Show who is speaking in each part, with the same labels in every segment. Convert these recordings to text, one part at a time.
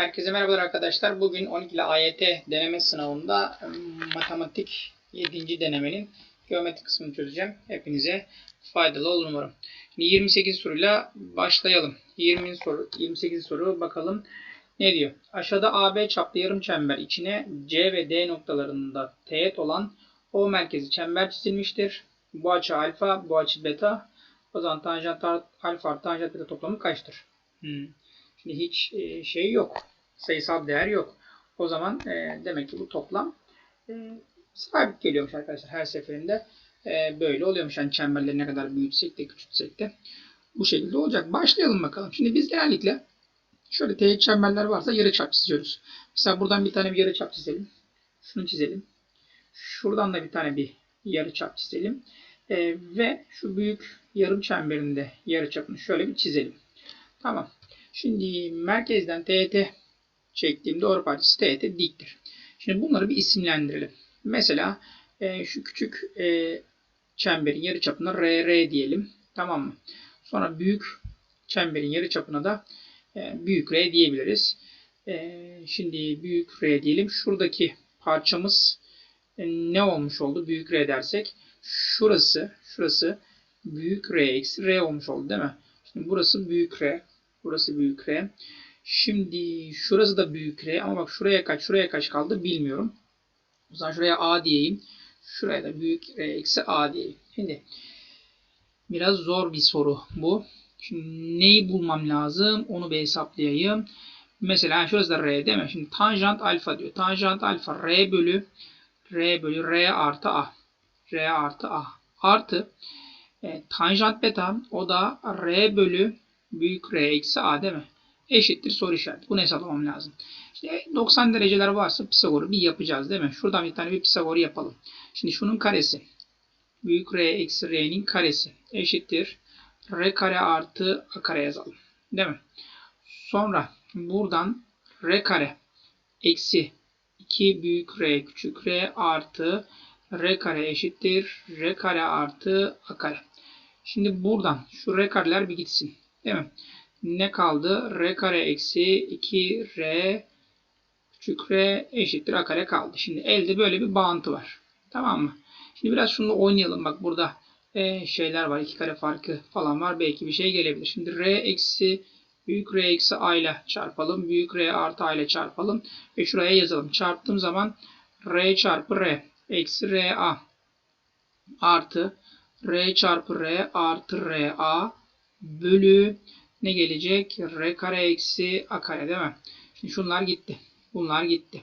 Speaker 1: Herkese merhabalar arkadaşlar. Bugün 12 ile AYT deneme sınavında ım, matematik 7. denemenin geometri kısmını çözeceğim. Hepinize faydalı olur umarım. Şimdi 28 soruyla başlayalım. 20 soru, 28 soru bakalım ne diyor? Aşağıda AB çaplı yarım çember içine C ve D noktalarında teğet olan O merkezi çember çizilmiştir. Bu açı alfa, bu açı beta. O zaman tanjant alfa artı tanjant beta toplamı kaçtır? Hmm. Şimdi hiç e, şey yok. Sayısal değer yok. O zaman e, demek ki bu toplam e, sabit geliyormuş arkadaşlar her seferinde. E, böyle oluyormuş. Yani çemberleri ne kadar büyütsek de küçültsek de bu şekilde olacak. Başlayalım bakalım. Şimdi biz genellikle şöyle teğet çemberler varsa yarıçap çiziyoruz. Mesela buradan bir tane bir yarıçap çizelim. Şunu çizelim. Şuradan da bir tane bir yarıçap çizelim. E, ve şu büyük yarım çemberinde yarıçapını şöyle bir çizelim. Tamam. Şimdi merkezden teğet çektiğim doğru parçası teğet diktir. Şimdi bunları bir isimlendirelim. Mesela e, şu küçük e, çemberin yarıçapına RR diyelim. Tamam mı? Sonra büyük çemberin yarıçapına da e, büyük R diyebiliriz. E, şimdi büyük R diyelim. Şuradaki parçamız e, ne olmuş oldu? Büyük R dersek şurası şurası büyük R eksi R olmuş oldu değil mi? Şimdi burası büyük R. Burası büyük R. Şimdi şurası da büyük R ama bak şuraya kaç şuraya kaç kaldı bilmiyorum. O zaman şuraya A diyeyim. Şuraya da büyük R eksi A diyeyim. Şimdi biraz zor bir soru bu. Şimdi neyi bulmam lazım? Onu bir hesaplayayım. Mesela şurası da R değil mi? Şimdi tanjant alfa diyor. Tanjant alfa R bölü R bölü R artı A. R artı A. Artı e, tanjant beta o da R bölü büyük R eksi A değil mi? Eşittir soru işareti. Bunu hesaplamam lazım. İşte 90 dereceler varsa Pisagor'u bir yapacağız değil mi? Şuradan bir tane bir Pisagor yapalım. Şimdi şunun karesi. Büyük R eksi R'nin karesi. Eşittir. R kare artı A kare yazalım. Değil mi? Sonra buradan R kare eksi 2 büyük R küçük R artı R kare eşittir. R kare artı A kare. Şimdi buradan şu R kareler bir gitsin. Değil mi? Ne kaldı? R kare eksi 2R küçük R eşittir A kare kaldı. Şimdi elde böyle bir bağıntı var. Tamam mı? Şimdi biraz şunu oynayalım. Bak burada e, şeyler var. iki kare farkı falan var. Belki bir şey gelebilir. Şimdi R eksi büyük R eksi A ile çarpalım. Büyük R artı A ile çarpalım. Ve şuraya yazalım. Çarptığım zaman R çarpı R eksi R A artı R çarpı R artı R A bölü ne gelecek? R kare eksi A kare değil mi? Şimdi şunlar gitti. Bunlar gitti.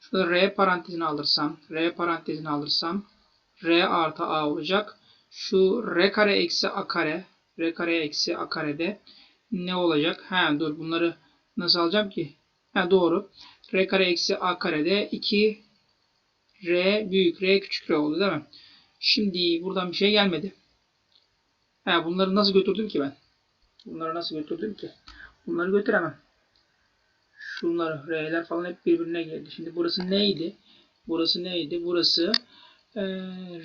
Speaker 1: Şurada R parantezini alırsam, R parantezini alırsam R artı A olacak. Şu R kare eksi A kare, R kare eksi A karede ne olacak? He dur bunları nasıl alacağım ki? He doğru. R kare eksi A karede 2 R büyük R küçük R oldu değil mi? Şimdi buradan bir şey gelmedi. He bunları nasıl götürdüm ki ben? Bunları nasıl götürdüm ki? Bunları götüremem. Şunları R'ler falan hep birbirine geldi. Şimdi burası neydi? Burası neydi? Burası e,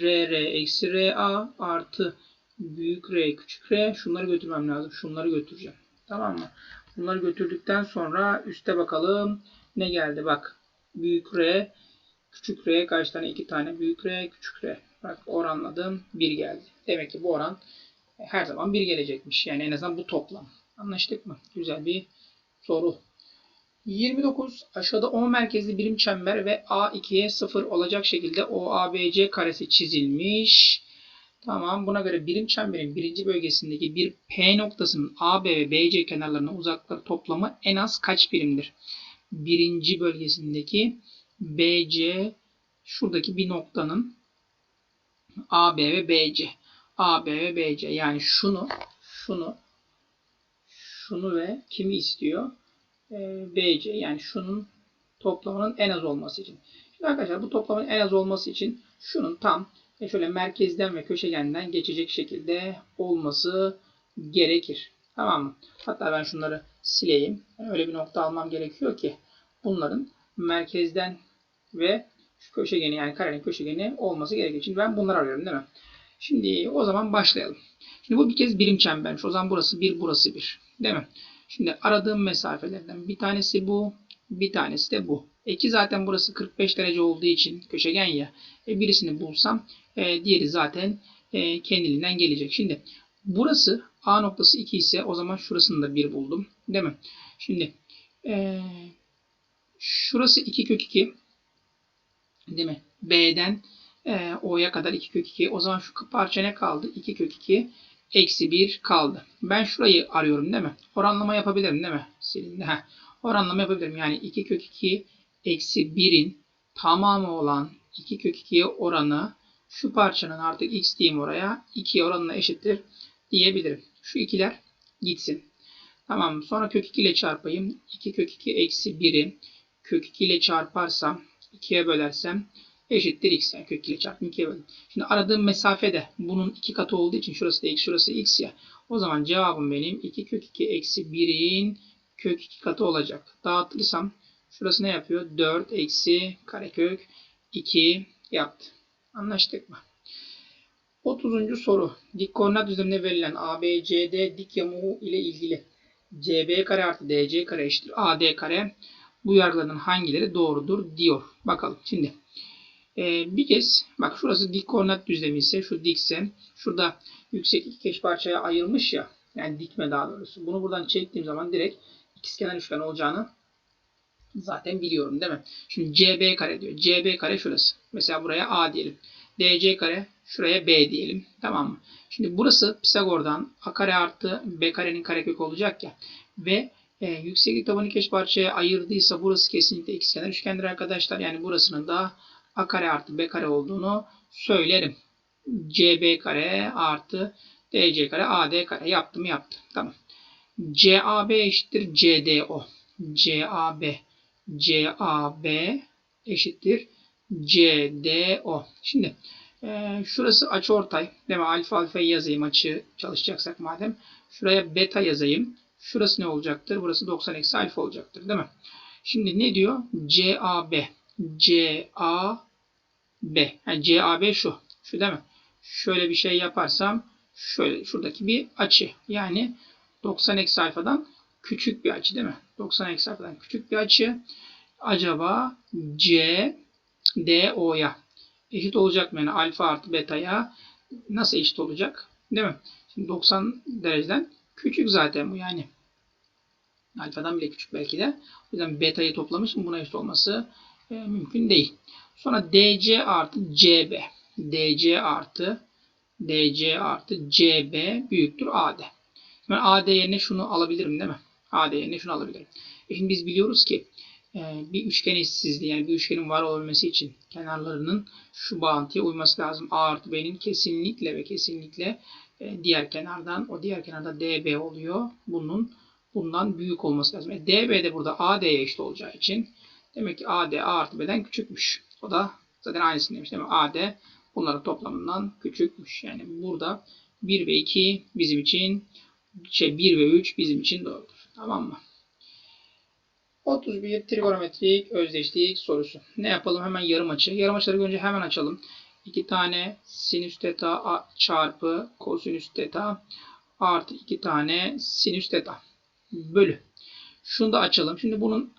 Speaker 1: R R eksi R A artı büyük R küçük R. Şunları götürmem lazım. Şunları götüreceğim. Tamam mı? Bunları götürdükten sonra üste bakalım. Ne geldi? Bak. Büyük R küçük R kaç tane? iki tane. Büyük R küçük R. Bak oranladım. 1 geldi. Demek ki bu oran her zaman 1 gelecekmiş. Yani en azından bu toplam. Anlaştık mı? Güzel bir soru. 29. Aşağıda O merkezli birim çember ve A2'ye 0 olacak şekilde OABC karesi çizilmiş. Tamam. Buna göre birim çemberin birinci bölgesindeki bir P noktasının AB ve BC kenarlarına uzaklıkları toplamı en az kaç birimdir? Birinci bölgesindeki BC şuradaki bir noktanın AB ve BC. AB ve BC. Yani şunu, şunu, şunu ve kimi istiyor? Ee, BC. Yani şunun toplamının en az olması için. Şimdi arkadaşlar bu toplamın en az olması için şunun tam e, şöyle merkezden ve köşegenden geçecek şekilde olması gerekir. Tamam mı? Hatta ben şunları sileyim. Öyle bir nokta almam gerekiyor ki bunların merkezden ve şu köşegeni yani karenin köşegeni olması gerekiyor. Şimdi ben bunları arıyorum değil mi? Şimdi o zaman başlayalım. Şimdi bu bir kez birim çembermiş. O zaman burası bir, burası bir. Değil mi? Şimdi aradığım mesafelerden bir tanesi bu, Bir tanesi de bu. Eki zaten burası 45 derece olduğu için köşegen ya. E, birisini bulsam e, diğeri zaten e, kendiliğinden gelecek. Şimdi burası A noktası 2 ise o zaman şurasını da 1 buldum. Değil mi? Şimdi e, şurası 2 kök 2 değil mi? B'den e, O'ya kadar 2 kök 2. O zaman şu parça ne kaldı? 2 kök 2 eksi 1 kaldı. Ben şurayı arıyorum değil mi? Oranlama yapabilirim değil mi? Silindi. Heh. Oranlama yapabilirim. Yani 2 kök 2 eksi 1'in tamamı olan 2 kök 2'ye oranı şu parçanın artık x diyeyim oraya 2 oranına eşittir diyebilirim. Şu ikiler gitsin. Tamam? Sonra kök 2 ile çarpayım. 2 kök 2 eksi 1'i kök 2 ile çarparsam 2'ye bölersem eşittir x. Yani kök 2 ile çarpım 2'ye böldüm. Şimdi aradığım mesafe de bunun iki katı olduğu için şurası da x şurası x ya. O zaman cevabım benim 2 kök 2 eksi 1'in kök 2 katı olacak. Dağıtırsam şurası ne yapıyor? 4 eksi karekök 2 yaptı. Anlaştık mı? 30. soru. Dik koordinat düzlemine verilen ABCD dik yamuğu ile ilgili CB kare artı DC kare eşittir AD kare. Bu yargılardan hangileri doğrudur diyor. Bakalım. Şimdi ee, bir kez bak şurası dik koordinat düzlemi ise şu dikse şurada yüksek iki eş parçaya ayrılmış ya yani dikme daha doğrusu. Bunu buradan çektiğim zaman direkt ikizkenar üçgen olacağını zaten biliyorum değil mi? Şimdi CB kare diyor. CB kare şurası. Mesela buraya A diyelim. DC kare şuraya B diyelim. Tamam mı? Şimdi burası Pisagor'dan A kare artı B karenin karekök olacak ya. Ve e, yükseklik tabanı iki eş parçaya ayırdıysa burası kesinlikle ikizkenar üçgendir arkadaşlar. Yani burasının da A kare artı B kare olduğunu söylerim. CB kare artı DC kare AD kare yaptım yaptım. Tamam. CAB eşittir CDO. CAB CAB eşittir CDO. Şimdi e, şurası açıortay. Değil mi? Alfa alfayı yazayım açı çalışacaksak madem. Şuraya beta yazayım. Şurası ne olacaktır? Burası 90 eksi alfa olacaktır. Değil mi? Şimdi ne diyor? CAB CAB yani CAB şu. Şu değil mi? Şöyle bir şey yaparsam şöyle şuradaki bir açı. Yani 90 eksi alfadan küçük bir açı değil mi? 90 eksi alfadan küçük bir açı. Acaba C eşit olacak mı? Yani alfa artı beta'ya nasıl eşit olacak? Değil mi? Şimdi 90 dereceden küçük zaten bu yani. Alfadan bile küçük belki de. O yüzden beta'yı toplamışım. Buna eşit olması e, mümkün değil. Sonra DC artı CB. DC artı DC artı CB büyüktür AD. Ben AD yerine şunu alabilirim değil mi? AD yerine şunu alabilirim. E şimdi biz biliyoruz ki e, bir üçgen eşitsizliği yani bir üçgenin var olabilmesi için kenarlarının şu bağıntıya uyması lazım. A artı B'nin kesinlikle ve kesinlikle e, diğer kenardan o diğer kenarda DB oluyor. Bunun bundan büyük olması lazım. E, DB de burada AD'ye eşit olacağı için demek ki AD A artı B'den küçükmüş. O da zaten aynısını demiş değil mi? AD bunların toplamından küçükmüş. Yani burada 1 ve 2 bizim için şey 1 ve 3 bizim için doğrudur. Tamam mı? 31 trigonometrik özdeşlik sorusu. Ne yapalım? Hemen yarım açı. Yarım açıları önce hemen açalım. 2 tane sinüs teta çarpı kosinüs teta artı 2 tane sinüs teta bölü. Şunu da açalım. Şimdi bunun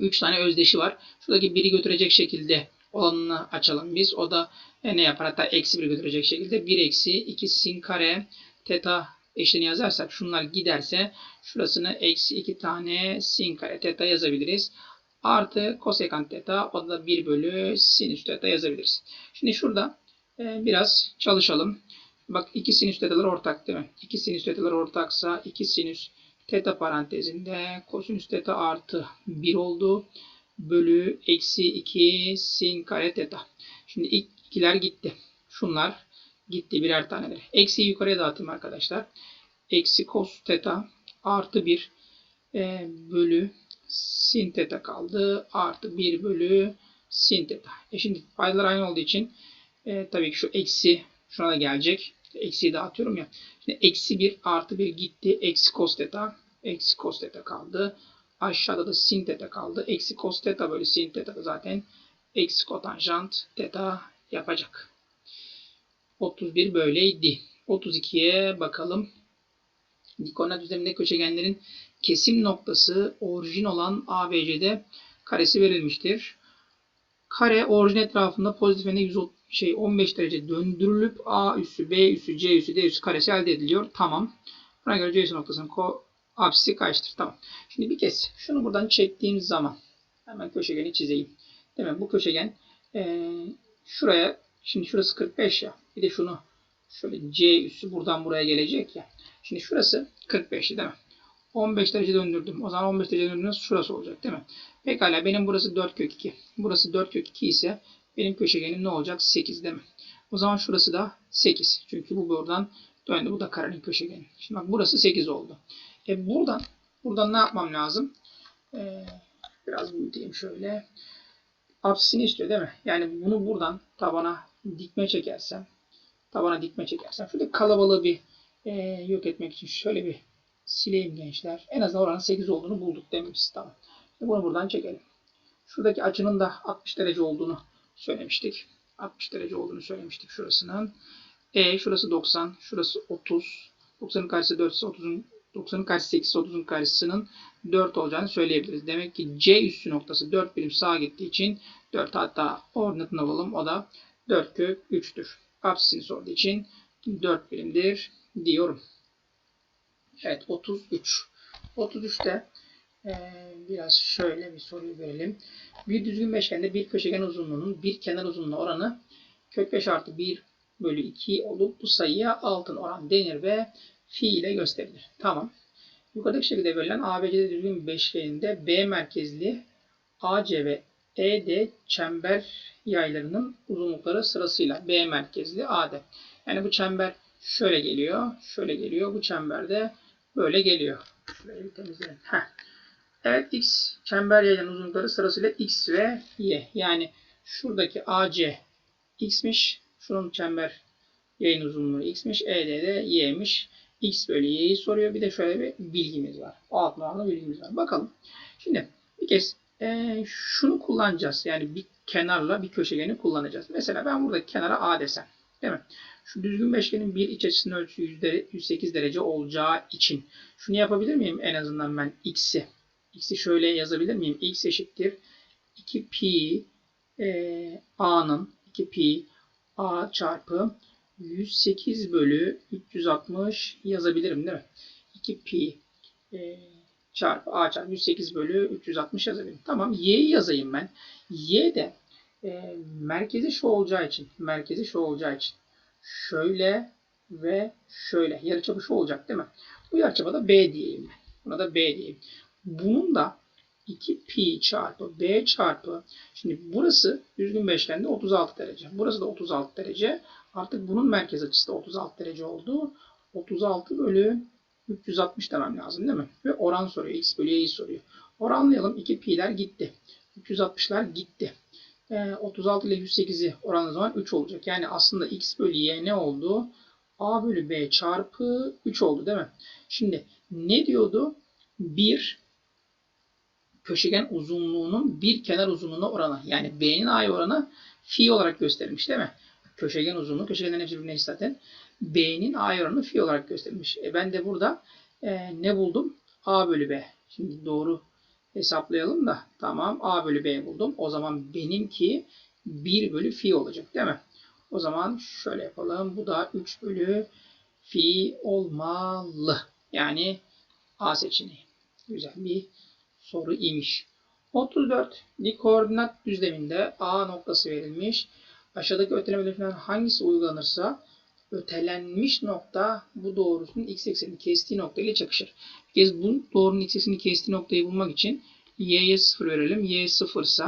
Speaker 1: 3 tane özdeşi var. Şuradaki biri götürecek şekilde olanını açalım biz. O da e, ne yapar? Hatta eksi 1 götürecek şekilde 1 eksi 2 sin kare teta eşleni yazarsak şunlar giderse şurasını eksi 2 tane sin kare teta yazabiliriz. Artı kosekant teta o da 1 bölü sinüs teta yazabiliriz. Şimdi şurada e, biraz çalışalım. Bak iki sinüs tetalar ortak değil mi? İki sinüs tetalar ortaksa iki sinüs Teta parantezinde kosinüs teta artı 1 oldu. Bölü eksi 2 sin kare teta. Şimdi ilk ikiler gitti. Şunlar gitti birer taneleri. Eksi yukarıya dağıtayım arkadaşlar. Eksi cos teta artı 1 e, bölü sin teta kaldı. Artı 1 bölü sin teta. E şimdi paydalar aynı olduğu için e, tabii ki şu eksi şuna da gelecek. Eksiyi dağıtıyorum ya. Şimdi eksi 1 artı 1 gitti. Eksi cos theta. Eksi cos theta kaldı. Aşağıda da sin theta kaldı. Eksi cos theta bölü sin theta da zaten eksi kotanjant theta yapacak. 31 böyleydi. 32'ye bakalım. Dikoordinat düzleminde köşegenlerin kesim noktası orijin olan ABC'de karesi verilmiştir. Kare orijin etrafında pozitif yönde 130 şey 15 derece döndürülüp A üssü, B üssü, C üssü, D üssü karesi elde ediliyor. Tamam. Buna göre C üssü noktasının ko apsisi kaçtır? Tamam. Şimdi bir kez şunu buradan çektiğim zaman hemen köşegeni çizeyim. Değil mi? Bu köşegen eee, şuraya şimdi şurası 45 ya. Bir de şunu şöyle C üssü buradan buraya gelecek ya. Şimdi şurası 45 değil mi? 15 derece döndürdüm. O zaman 15 derece döndürdüğümüz şurası olacak değil mi? Pekala benim burası 4 kök 2. Burası 4 kök 2 ise benim köşegenim ne olacak? 8 değil mi? O zaman şurası da 8. Çünkü bu buradan döndü. Bu da karenin köşegeni. Şimdi bak burası 8 oldu. E buradan buradan ne yapmam lazım? Ee, biraz büyüteyim şöyle. Apsisini istiyor değil mi? Yani bunu buradan tabana dikme çekersem tabana dikme çekersem şöyle kalabalığı bir e, yok etmek için şöyle bir sileyim gençler. En azından oranın 8 olduğunu bulduk demişiz. Tamam. Şimdi bunu buradan çekelim. Şuradaki açının da 60 derece olduğunu söylemiştik. 60 derece olduğunu söylemiştik şurasının. E şurası 90, şurası 30. 90'ın karşısı 4 ise 30'un 90'ın karşısı 8 ise 30'un karşısının 4 olacağını söyleyebiliriz. Demek ki C üssü noktası 4 birim sağa gittiği için 4 hatta ordinatını alalım. O da 4 kök 3'tür. Apsisini sorduğu için 4 birimdir diyorum. Evet 33. 33'te eee, biraz şöyle bir soruyu verelim. Bir düzgün beşgende bir köşegen uzunluğunun bir kenar uzunluğuna oranı kök 5 artı 1 bölü 2 olup bu sayıya altın oran denir ve fi ile gösterilir. Tamam. Yukarıdaki şekilde verilen ABC'de düzgün beşgeninde B merkezli AC ve ED çember yaylarının uzunlukları sırasıyla B merkezli AD. Yani bu çember şöyle geliyor, şöyle geliyor. Bu çemberde böyle geliyor. Bir temizleyelim. Heh. Evet X çember yayların uzunlukları sırasıyla X ve Y. Yani şuradaki AC X'miş. Şunun çember yayın uzunluğu X'miş. ED de Y'miş. X bölü Y'yi soruyor. Bir de şöyle bir bilgimiz var. Alt numaralı bilgimiz var. Bakalım. Şimdi bir kez eee, şunu kullanacağız. Yani bir kenarla bir köşegeni kullanacağız. Mesela ben buradaki kenara A desem. Değil mi? Şu düzgün beşgenin bir iç açısının ölçüsü yüzde- 108 derece olacağı için şunu yapabilir miyim en azından ben x'i? X'i şöyle yazabilir miyim? x eşittir 2 pi e, a'nın 2 pi a çarpı 108 bölü 360 yazabilirim değil mi? 2 pi e, çarpı a çarpı 108 bölü 360 yazabilirim. Tamam y'yi yazayım ben. y de e, merkezi şu olacağı için merkezi şu olacağı için şöyle ve şöyle yarıçapı şu olacak değil mi? Bu yarıçapa da b diyeyim ben. Buna da b diyeyim. Bunun da 2 pi çarpı b çarpı şimdi burası düzgün beşgende 36 derece. Burası da 36 derece. Artık bunun merkez açısı da 36 derece oldu. 36 bölü 360 demem lazım değil mi? Ve oran soruyor. X bölü y'yi soruyor. Oranlayalım. 2 pi'ler gitti. 360'lar gitti. Ee, 36 ile 108'i oranlı zaman 3 olacak. Yani aslında x bölü y ne oldu? a bölü b çarpı 3 oldu değil mi? Şimdi ne diyordu? 1 köşegen uzunluğunun bir kenar uzunluğuna oranı. Yani b'nin a'ya oranı fi olarak gösterilmiş değil mi? Köşegen uzunluğu, köşegenlerin hepsi birbirine eşit zaten. b'nin a'ya oranı fi olarak gösterilmiş. E ben de burada e, ne buldum? a bölü b. Şimdi doğru hesaplayalım da. Tamam a bölü b buldum. O zaman benimki 1 bölü fi olacak değil mi? O zaman şöyle yapalım. Bu da 3 bölü fi olmalı. Yani A seçeneği. Güzel bir soru imiş. 34. Dik koordinat düzleminde A noktası verilmiş. Aşağıdaki öteleme ödemelerinden hangisi uygulanırsa ötelenmiş nokta bu doğrusunun x eksenini kestiği nokta ile çakışır. Bir kez bu doğrunun x eksenini kestiği noktayı bulmak için y'ye 0 verelim. y 0 ise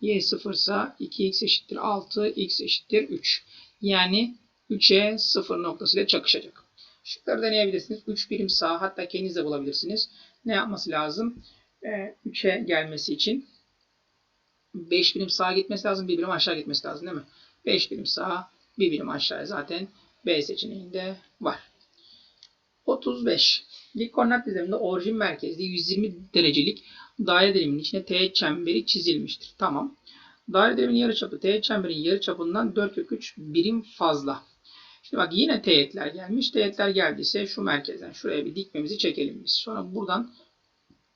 Speaker 1: y 0 ise 2x eşittir 6, x eşittir 3. Yani 3'e 0 noktasıyla çakışacak. Şıkları deneyebilirsiniz. 3 birim sağ hatta kendiniz de bulabilirsiniz. Ne yapması lazım? Ee, 3'e gelmesi için 5 birim sağa gitmesi lazım, 1 birim aşağı gitmesi lazım değil mi? 5 birim sağa, 1 birim aşağıya zaten B seçeneğinde var. 35. Dik koordinat düzleminde orijin merkezli 120 derecelik daire diliminin içine teğet çemberi çizilmiştir. Tamam. Daire diliminin yarıçapı teğet çemberin yarıçapından 4 kök 3 birim fazla. Şimdi bak yine teğetler gelmiş. Teğetler geldiyse şu merkezden şuraya bir dikmemizi çekelim biz. Sonra buradan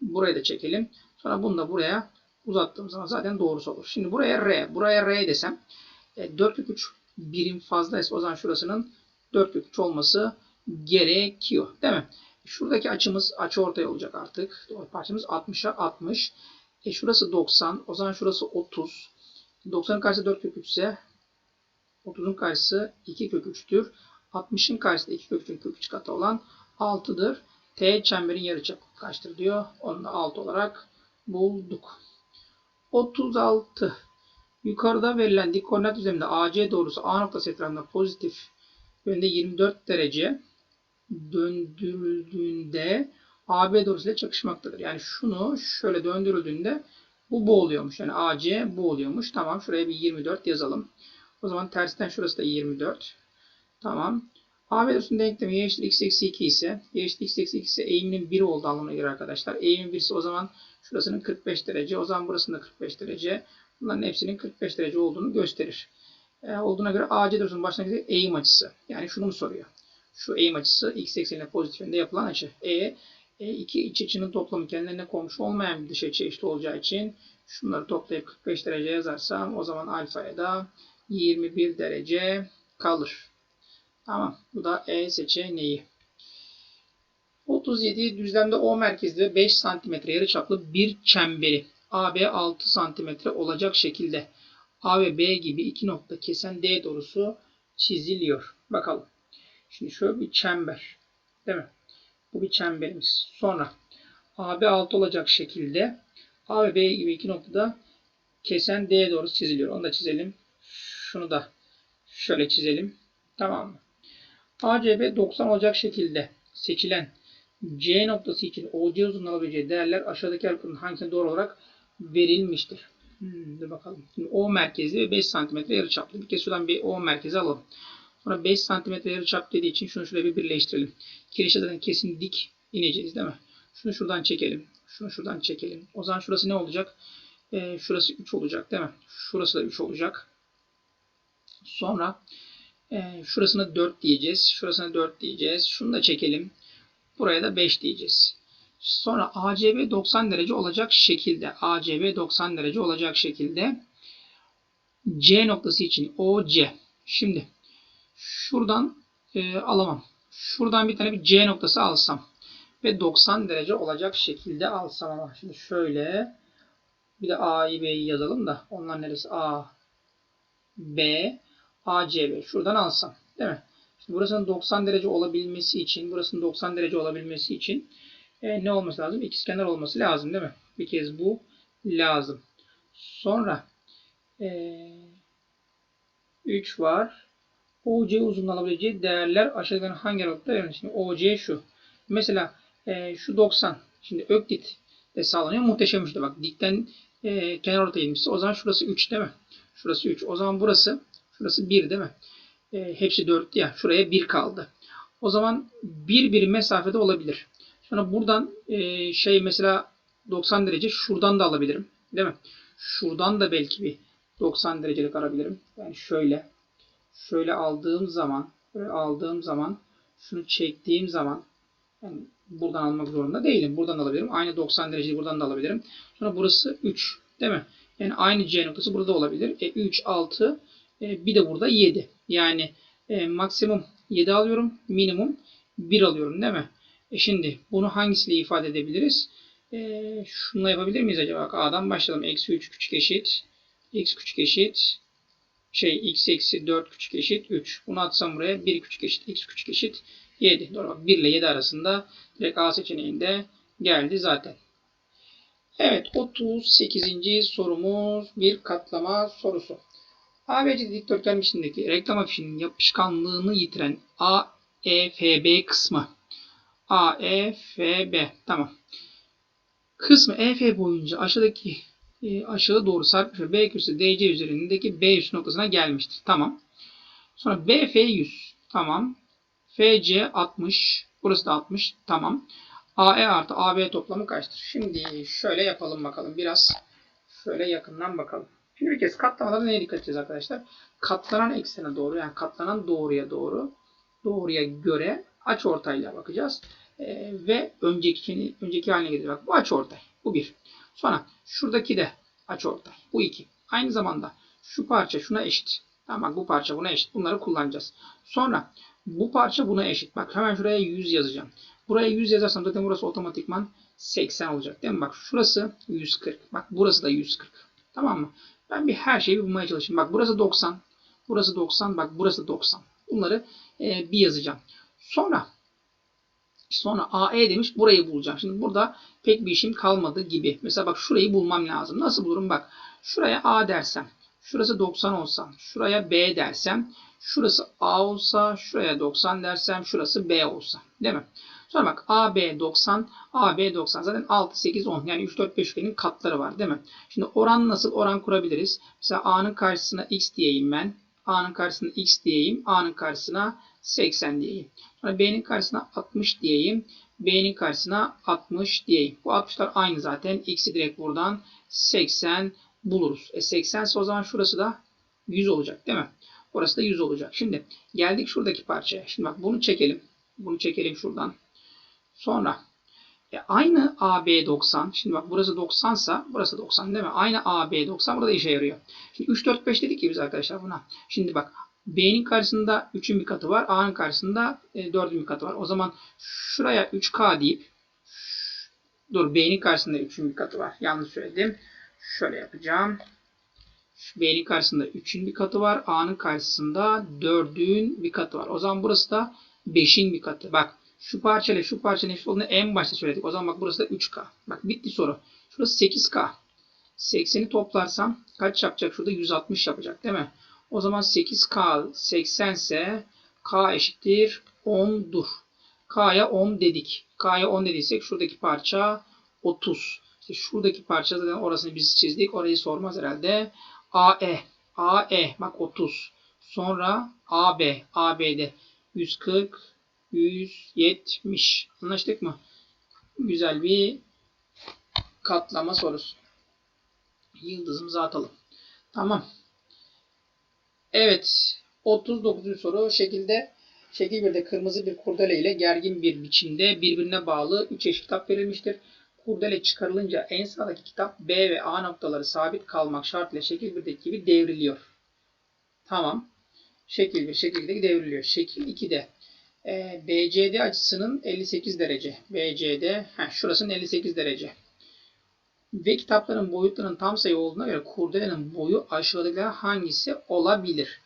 Speaker 1: Burayı da çekelim. Sonra bunu da buraya uzattığım zaman zaten doğrusu olur. Şimdi buraya R. Buraya R desem e, 4 kök 3 birim fazlaysa o zaman şurasının 4 kök 3 olması gerekiyor. Değil mi? Şuradaki açımız açı ortaya olacak artık. Parçamız 60'a 60. E şurası 90. O zaman şurası 30. 90'ın karşısı 4 kök 3 ise 30'un karşısı 2 kök 3'tür. 60'ın karşısı 2 kök 3'ün kök 3 katı olan 6'dır. T çemberin yarıçapı kaçtır diyor. Onu da 6 olarak bulduk. 36. Yukarıda verilen dik koordinat düzleminde AC doğrusu A noktası etrafında pozitif yönde 24 derece döndürüldüğünde AB doğrusuyla çakışmaktadır. Yani şunu şöyle döndürüldüğünde bu bu oluyormuş. Yani AC bu oluyormuş. Tamam şuraya bir 24 yazalım. O zaman tersten şurası da 24. Tamam. AB doğrusunun denklemi y eşittir x eksi 2 ise y eşittir x eksi 2 ise eğiminin 1 olduğu anlamına göre arkadaşlar. Eğimin 1 ise o zaman şurasının 45 derece. O zaman burasının da 45 derece. Bunların hepsinin 45 derece olduğunu gösterir. E, olduğuna göre AC doğrusunun başlangıcı eğim açısı. Yani şunu mu soruyor? Şu eğim açısı x eksenine pozitif yönde yapılan açı. E, e iki iç açının toplamı kendilerine komşu olmayan bir dış açı eşit olacağı için şunları toplayıp 45 derece yazarsam o zaman alfaya da 21 derece kalır. Tamam. Bu da E seçeneği. 37 düzlemde O merkezli ve 5 cm yarıçaplı bir çemberi AB 6 cm olacak şekilde A ve B gibi iki nokta kesen D doğrusu çiziliyor. Bakalım. Şimdi şöyle bir çember. Değil mi? Bu bir çemberimiz. Sonra AB 6 olacak şekilde A ve B gibi iki noktada kesen D doğrusu çiziliyor. Onu da çizelim. Şunu da şöyle çizelim. Tamam mı? ACB 90 olacak şekilde seçilen C noktası için OC uzunluğu alabileceği değerler aşağıdaki arkanın hangisine doğru olarak verilmiştir. Hmm, dur bakalım. Şimdi O merkezli ve 5 cm yarıçaplı. Bir kez şuradan bir O merkezi alalım. Sonra 5 cm yarıçap dediği için şunu şuraya bir birleştirelim. Kirişe zaten kesin dik ineceğiz değil mi? Şunu şuradan çekelim. Şunu şuradan çekelim. O zaman şurası ne olacak? Ee, şurası 3 olacak değil mi? Şurası da 3 olacak. Sonra e, şurasına 4 diyeceğiz. Şurasına 4 diyeceğiz. Şunu da çekelim. Buraya da 5 diyeceğiz. Sonra ACB 90 derece olacak şekilde ACB 90 derece olacak şekilde C noktası için OC. Şimdi şuradan e, alamam. Şuradan bir tane bir C noktası alsam ve 90 derece olacak şekilde alsam ama şimdi şöyle bir de A'yı B'yi yazalım da onlar neresi? A, B, ACB. Şuradan alsam. Değil mi? Şimdi burasının 90 derece olabilmesi için, burasının 90 derece olabilmesi için e, ne olması lazım? İkizkenar olması lazım değil mi? Bir kez bu lazım. Sonra e, 3 var. OC uzunluğu alabileceği değerler aşağıdan hangi aralıkta verilmiş? Şimdi OC şu. Mesela e, şu 90. Şimdi öklit de sağlanıyor. Muhteşem işte bak. Dikten e, kenar ortaya inmişse o zaman şurası 3 değil mi? Şurası 3. O zaman burası şurası 1 değil mi? E, hepsi 4 ya. Şuraya 1 kaldı. O zaman bir birim mesafede olabilir. Sonra buradan e, şey mesela 90 derece şuradan da alabilirim. Değil mi? Şuradan da belki bir 90 derecelik alabilirim. Yani şöyle şöyle aldığım zaman böyle aldığım zaman şunu çektiğim zaman yani buradan almak zorunda değilim. Buradan da alabilirim. Aynı 90 dereceyi buradan da alabilirim. Sonra burası 3. Değil mi? Yani aynı C noktası burada olabilir. E, 3, 6 e, bir de burada 7. Yani e, maksimum 7 alıyorum. Minimum 1 alıyorum değil mi? E şimdi bunu hangisiyle ifade edebiliriz? E, şununla yapabilir miyiz acaba? A'dan başlayalım. Eksi 3 küçük eşit. X küçük eşit. Şey x eksi 4 küçük eşit 3. Bunu atsam buraya 1 küçük eşit. X küçük eşit 7. Doğru bak 1 ile 7 arasında direkt A seçeneğinde geldi zaten. Evet 38. sorumuz bir katlama sorusu. ABC dikdörtgen biçimindeki reklam afişinin yapışkanlığını yitiren AEFB kısmı A, E, F, B. Tamam. Kısmı EF boyunca aşağıdaki e, aşağı doğru sarkmış ve B köşesi DC üzerindeki B üst noktasına gelmiştir. Tamam. Sonra BF 100. Tamam. FC 60. Burası da 60. Tamam. AE artı AB toplamı kaçtır? Şimdi şöyle yapalım bakalım. Biraz şöyle yakından bakalım. Şimdi bir kez katlamalarda neye dikkat edeceğiz arkadaşlar? Katlanan eksene doğru yani katlanan doğruya doğru doğruya göre aç ortayla bakacağız. Ee, ve önceki önceki haline gelir. Bak bu açıortay. Bu bir. Sonra şuradaki de açıortay. Bu iki. Aynı zamanda şu parça şuna eşit. Tamam bak bu parça buna eşit. Bunları kullanacağız. Sonra bu parça buna eşit. Bak hemen şuraya 100 yazacağım. Buraya 100 yazarsam zaten burası otomatikman 80 olacak değil mi? Bak şurası 140. Bak burası da 140. Tamam mı? Ben bir her şeyi bulmaya çalışayım. Bak burası 90. Burası 90. Bak burası 90. Bunları e, bir yazacağım. Sonra sonra AE demiş burayı bulacağım. Şimdi burada pek bir işim kalmadı gibi. Mesela bak şurayı bulmam lazım. Nasıl bulurum? Bak şuraya A dersem. Şurası 90 olsa. Şuraya B dersem. Şurası A olsa. Şuraya 90 dersem. Şurası B olsa. Değil mi? Sonra bak AB 90, AB 90. Zaten 6, 8, 10. Yani 3, 4, 5 üçgenin katları var değil mi? Şimdi oran nasıl? Oran kurabiliriz. Mesela A'nın karşısına X diyeyim ben. A'nın karşısına X diyeyim. A'nın karşısına 80 diyeyim. Sonra B'nin karşısına 60 diyeyim. B'nin karşısına 60 diyeyim. Bu 60'lar aynı zaten. X'i direkt buradan 80 buluruz. E 80 ise o zaman şurası da 100 olacak değil mi? Orası da 100 olacak. Şimdi geldik şuradaki parçaya. Şimdi bak bunu çekelim. Bunu çekelim şuradan. Sonra e aynı AB 90. Şimdi bak burası 90 sa burası 90 değil mi? Aynı AB 90 burada işe yarıyor. Şimdi 3 4 5 dedik ki biz arkadaşlar buna. Şimdi bak B'nin karşısında 3'ün bir katı var. A'nın karşısında 4'ün bir katı var. O zaman şuraya 3K deyip dur B'nin karşısında 3'ün bir katı var. Yanlış söyledim. Şöyle yapacağım. B'nin karşısında 3'ün bir katı var. A'nın karşısında 4'ün bir katı var. O zaman burası da 5'in bir katı. Bak şu parçayla şu parçanın eşit olduğunu en başta söyledik. O zaman bak burası da 3K. Bak bitti soru. Şurası 8K. 80'i toplarsam kaç yapacak? Şurada 160 yapacak değil mi? O zaman 8K 80 ise K eşittir 10'dur. K'ya 10 dedik. K'ya 10 dediysek şuradaki parça 30. İşte şuradaki parça zaten orasını biz çizdik. Orayı sormaz herhalde. AE. AE bak 30. Sonra AB. AB'de 140 170. Anlaştık mı? Güzel bir katlama sorusu. Yıldızımızı atalım. Tamam. Evet. 39. soru şekilde şekil 1'de kırmızı bir kurdele ile gergin bir biçimde birbirine bağlı 3 eş kitap verilmiştir. Kurdele çıkarılınca en sağdaki kitap B ve A noktaları sabit kalmak şartıyla şekil 1'deki gibi devriliyor. Tamam. Şekil 1, şekil 2'deki devriliyor. Şekil 2'de e, BCD açısının 58 derece. BCD, heh, şurasının 58 derece. Ve kitapların boyutlarının tam sayı olduğuna göre kurdelenin boyu aşağıdakilerden hangisi olabilir?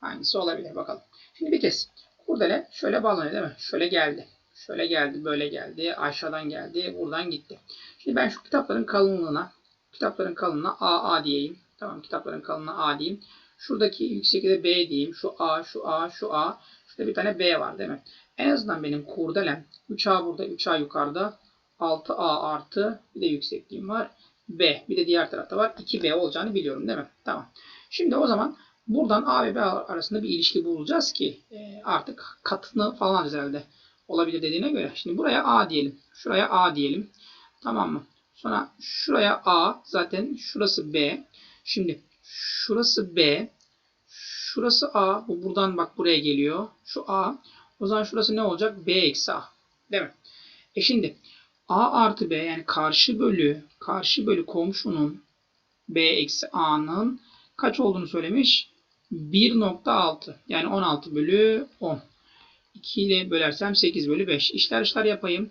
Speaker 1: Hangisi olabilir bakalım. Şimdi bir kez kurdele şöyle bağlanıyor değil mi? Şöyle geldi. Şöyle geldi, böyle geldi, aşağıdan geldi, buradan gitti. Şimdi ben şu kitapların kalınlığına, kitapların kalınlığına AA diyeyim. Tamam, kitapların kalınlığına A diyeyim. Şuradaki yüksekliğe B diyeyim. Şu A, şu A, şu A. Şurada bir tane B var değil mi? En azından benim kurdelem 3A burada, 3A yukarıda. 6A artı bir de yüksekliğim var. B. Bir de diğer tarafta var. 2B olacağını biliyorum değil mi? Tamam. Şimdi o zaman buradan A ve B arasında bir ilişki bulacağız ki e, artık katını falan herhalde. Olabilir dediğine göre. Şimdi buraya A diyelim. Şuraya A diyelim. Tamam mı? Sonra şuraya A. Zaten şurası B. Şimdi şurası B. Şurası A. Bu buradan bak buraya geliyor. Şu A. O zaman şurası ne olacak? B eksi A. Değil mi? E şimdi A artı B yani karşı bölü karşı bölü komşunun B eksi A'nın kaç olduğunu söylemiş? 1.6 yani 16 bölü 10. 2 ile bölersem 8 bölü 5. İşler işler yapayım.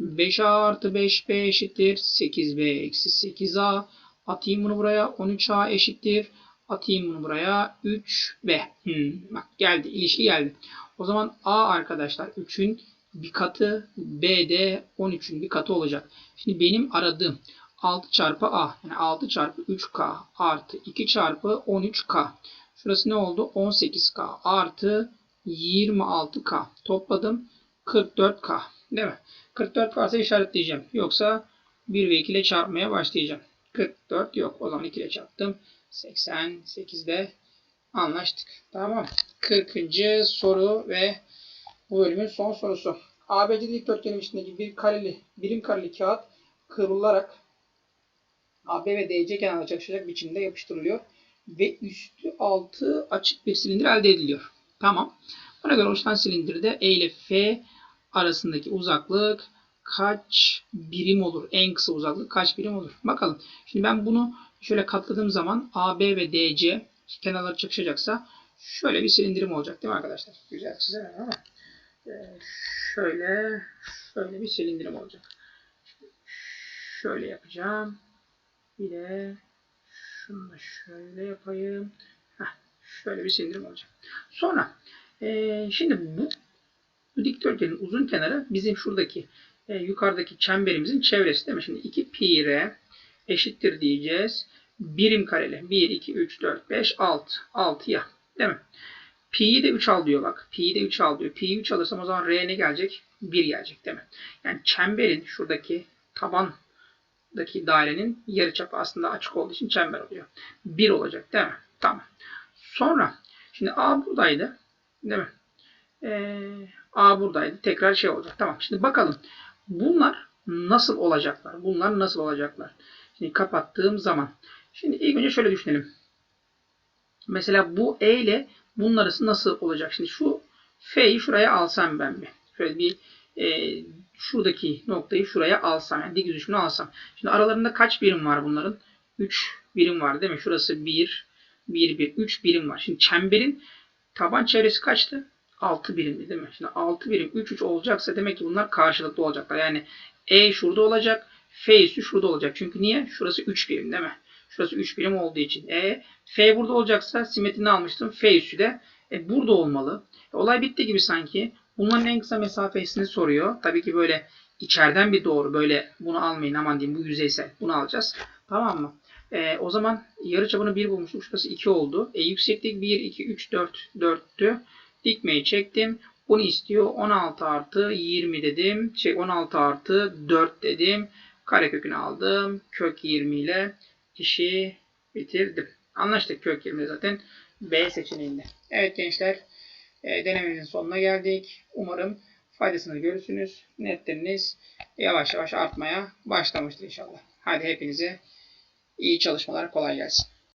Speaker 1: 5A artı 5B eşittir. 8B eksi 8A. Atayım bunu buraya. 13A eşittir. Atayım bunu buraya. 3B. Hmm, bak geldi. ilişki geldi. O zaman A arkadaşlar 3'ün bir katı. B de 13'ün bir katı olacak. Şimdi benim aradığım 6 çarpı A. Yani 6 çarpı 3K artı 2 çarpı 13K. Şurası ne oldu? 18K artı 26K. Topladım. 44K. Değil mi? 44 varsa işaretleyeceğim. Yoksa 1 ve 2 ile çarpmaya başlayacağım. 44 yok. O zaman 2 ile çarptım. 88'de anlaştık. Tamam. 40. soru ve bu bölümün son sorusu. ABC dikdörtgenin içindeki bir kareli, birim kareli kağıt kıvrılarak AB ve DC kenarına çalışacak biçimde yapıştırılıyor ve üstü altı açık bir silindir elde ediliyor. Tamam. Buna göre oluşan silindirde E ile F arasındaki uzaklık kaç birim olur? En kısa uzaklık kaç birim olur? Bakalım. Şimdi ben bunu şöyle katladığım zaman AB ve DC kenarları çakışacaksa şöyle bir silindirim olacak değil mi arkadaşlar? Güzel çizerim ama e, şöyle şöyle bir silindirim olacak. Şöyle yapacağım. Bir de şunu da şöyle yapayım. Heh, şöyle bir silindirim olacak. Sonra e, şimdi bu, bu dikdörtgenin uzun kenarı bizim şuradaki e, yukarıdaki çemberimizin çevresi değil mi? Şimdi 2 pi r eşittir diyeceğiz. Birim kareli. 1, 2, 3, 4, 5, 6. 6'ya. Değil mi? Pi'yi de 3 al diyor bak. Pi'yi de 3 al diyor. Pi'yi 3 alırsam o zaman R ne gelecek? 1 gelecek değil mi? Yani çemberin şuradaki tabandaki dairenin yarıçapı aslında açık olduğu için çember oluyor. 1 olacak değil mi? Tamam. Sonra şimdi A buradaydı. Değil mi? Ee, A buradaydı. Tekrar şey olacak. Tamam. Şimdi bakalım. Bunlar nasıl olacaklar? Bunlar nasıl olacaklar? Şimdi kapattığım zaman. Şimdi ilk önce şöyle düşünelim. Mesela bu E ile bunun arası nasıl olacak? Şimdi şu F'yi şuraya alsam ben bir. Şöyle bir e, şuradaki noktayı şuraya alsam. Yani dik düşümünü alsam. Şimdi aralarında kaç birim var bunların? 3 birim var değil mi? Şurası 1, 1, 1, 3 birim var. Şimdi çemberin taban çevresi kaçtı? 6 birimdi değil mi? Şimdi 6 birim 3 3 olacaksa demek ki bunlar karşılıklı olacaklar. Yani E şurada olacak. F üstü şurada olacak. Çünkü niye? Şurası 3 birim değil mi? Şurası 3 birim olduğu için. E F burada olacaksa simetrini almıştım. F üstü de e, burada olmalı. E, olay bitti gibi sanki. Bunların en kısa mesafesini soruyor. Tabii ki böyle içeriden bir doğru. Böyle bunu almayın aman diyeyim bu yüzeysel. Bunu alacağız. Tamam mı? E, o zaman yarı çapını 1 bulmuştuk. Şurası 2 oldu. E, yükseklik 1, 2, 3, 4, 4'tü. Dikmeyi çektim. Bunu istiyor. 16 artı 20 dedim. Şey 16 artı 4 dedim. Karekökünü aldım. Kök 20 ile işi bitirdim. Anlaştık kök 20 zaten B seçeneğinde. Evet gençler e, denememizin sonuna geldik. Umarım faydasını görürsünüz. Netleriniz yavaş yavaş artmaya başlamıştır inşallah. Hadi hepinize iyi çalışmalar kolay gelsin.